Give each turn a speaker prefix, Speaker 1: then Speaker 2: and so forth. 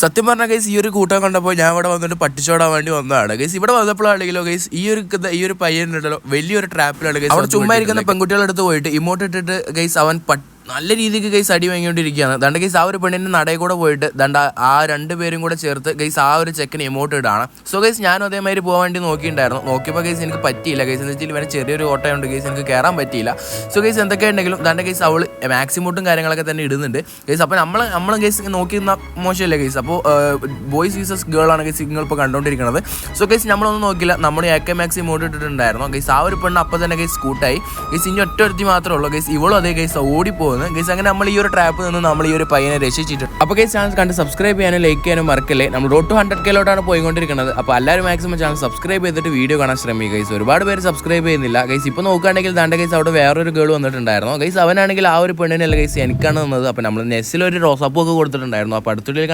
Speaker 1: സത്യം പറഞ്ഞ ഗൈസ് ഈ ഒരു കൂട്ടം കണ്ടപ്പോൾ ഞാൻ ഇവിടെ വന്നിട്ട് പട്ടിച്ചോടാൻ വേണ്ടി വന്നതാണ്. ഗൈസ് ഇവിടെ വന്നപ്പോഴാണെങ്കിലോ ഗൈസ് ഈ ഒരു ഈ ഒരു പയ്യനുണ്ടല്ലോ വലിയൊരു ട്രാപ്പിലാണ് ഗൈസ് അവിടെ ചുമ്മാ ഇരിക്കുന്ന പെൺകുട്ടികളുടെ അടുത്ത് പോയിട്ട് ഇമോട്ട് ഇട്ടിട്ട് ഗൈസ് അവൻ പട്ട് നല്ല രീതിക്ക് ഗൈസ് അടി വാങ്ങിക്കൊണ്ടിരിക്കുകയാണ്. ദണ്ട ഗൈസ് ആ ഒരു പെണ്ണിന്റെ നടയിൽ കൂടെ പോയിട്ട് ദണ്ട ആ രണ്ട് പേരും കൂടെ ചേർത്ത് ഗൈസ് ആ ഒരു ചെക്കൻ എമോട്ട് ഇടാണ്. സോ ഗൈസ് ഞാനും അതേമാതിരി പോകാൻ വേണ്ടി നോക്കിയിട്ടുണ്ടായിരുന്നു. നോക്കിയപ്പോൾ ഗൈസ് എനിക്ക് പറ്റിയില്ല. ഗൈസ് എന്ന് വെച്ചാൽ ഇവരെ ചെറിയൊരു ഓട്ടമുണ്ട് ഗൈസ് എനിക്ക് കയറാൻ പറ്റിയില്ല. സോ ഗൈസ് എന്തൊക്കെ ഉണ്ടെങ്കിലും ദണ്ട ഗൈസ് അവൾ മാക്സിമോട്ടും കാര്യങ്ങളൊക്കെ തന്നെ ഇടുന്നുണ്ട്. ഗൈസ് അപ്പോൾ നമ്മൾ നമ്മൾ ഗൈസ് നോക്കിയിരുന്ന മോശമല്ല ഗൈസ് അപ്പോൾ ബോയ്സ് വീസസ് ഗേൾ ആണ് ഗൈസ് നിങ്ങൾ ഇപ്പോൾ കണ്ടുകൊണ്ടിരിക്കുന്നത് സോ ഗൈസ് നമ്മളൊന്നും നോക്കില്ല നമ്മൾ എ കെ മാക്സി ഇമോട്ട് ഇട്ടിട്ടുണ്ടായിരുന്നു. ഗൈസ് ആ ഒരു പെണ്ണ് അപ്പോൾ തന്നെ ഗൈസ് സ്കൂട്ടായി ഗൈസ് ഇനി ഒറ്റ ഒരുത്തി മാത്രമേ ഉള്ളൂ. ഗൈസ് ഇവളും അതേ ഗൈസ് ഓടിപ്പോകുന്നു. ഗൈസ് അങ്ങനെ നമ്മൾ ഈ ഒരു ട്രാപ്പ് നിന്ന് നമ്മൾ ഈ ഒരു പയ്യനെ രക്ഷിച്ചിട്ടുണ്ട് അപ്പോൾ ഗൈസ് ചാനൽ കണ്ട് സബ്സ്ക്രൈബ് ചെയ്യാനും ലൈക്ക് ചെയ്യാനും മറക്കല്ലേ? നമ്മൾ റോഡ് ടു ഹൺഡ്രഡ് കെയിലോട്ടാണ് പോയിക്കൊണ്ടിരിക്കുന്നത്. അപ്പോൾ എല്ലാവരും മാക്സിമം ചാനൽ സബ്സ്ക്രൈബ് ചെയ്തിട്ട് വീഡിയോ കാണാൻ ശ്രമിക്കുക ഗൈസ് ഒരുപാട് പേര് സബ്സ്ക്രൈബ് ചെയ്യുന്നില്ല. ഗൈസ് ഇപ്പോൾ നോക്കുകയാണെങ്കിൽ ദാണ്ട ഗൈസ് അവിടെ വേറൊരു ഗേൾ വന്നിട്ടുണ്ടായിരുന്നു. ഗൈസ് അവനാണെങ്കിൽ ആ ഒരു പെണ്ണിനല്ല ഗൈസ് എനിക്കാണ് തന്നത്. അപ്പോൾ നമ്മൾ നെസ്സിൽ ഒരു റോസാപ്പൂ ഒക്കെ കൊടുത്തിട്ടുണ്ടായിരുന്നു. അപ്പോൾ അടുത്തുള്ളിൽ